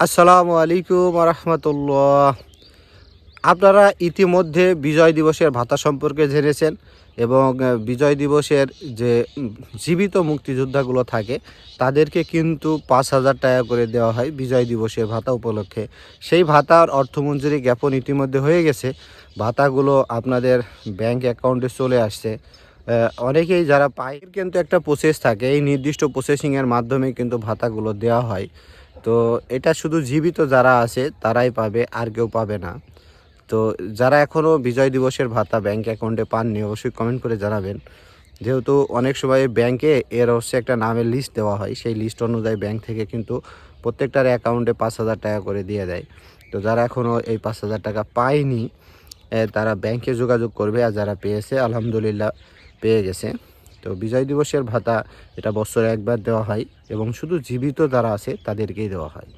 আসসালামু আলাইকুম রহমতুল্লাহ। আপনারা ইতিমধ্যে বিজয় দিবসের ভাতা সম্পর্কে জেনেছেন এবং বিজয় দিবসের যে জীবিত মুক্তিযোদ্ধাগুলো থাকে, তাদেরকে কিন্তু পাঁচ হাজার টাকা করে দেওয়া হয় বিজয় দিবসের ভাতা উপলক্ষে। সেই ভাতার অর্থমঞ্জুরি জ্ঞাপন ইতিমধ্যে হয়ে গেছে। ভাতাগুলো আপনাদের ব্যাংক অ্যাকাউন্টে চলে আসছে। অনেকেই যারা পায়, কিন্তু একটা প্রসেস থাকে। এই নির্দিষ্ট প্রসেসিংয়ের মাধ্যমে কিন্তু ভাতাগুলো দেওয়া হয়। তো এটা শুধু জীবিত যারা আছে, তারাই পাবে, আর কেউ পাবে না। তো যারা এখনও বিজয় দিবসের ভাতা ব্যাংক অ্যাকাউন্টে পাননি, অবশ্যই কমেন্ট করে জানাবেন। যেহেতু অনেক সময় ব্যাংকে এর হচ্ছে একটা নামের লিস্ট দেওয়া হয়, সেই লিস্ট অনুযায়ী ব্যাংক থেকে কিন্তু প্রত্যেকটার অ্যাকাউন্টে পাঁচ হাজার টাকা করে দিয়ে দেয়। তো যারা এখনও এই পাঁচ হাজার টাকা পায়নি তারা ব্যাংকে যোগাযোগ করবে, আর যারা পেয়েছে, আলহামদুলিল্লাহ পেয়ে গেছে। তো বিজয় দিবসের ভাতা এটা বছরে একবার দেওয়া হয় এবং শুধু জীবিত যারা আছে তাদেরকেই দেওয়া হয়।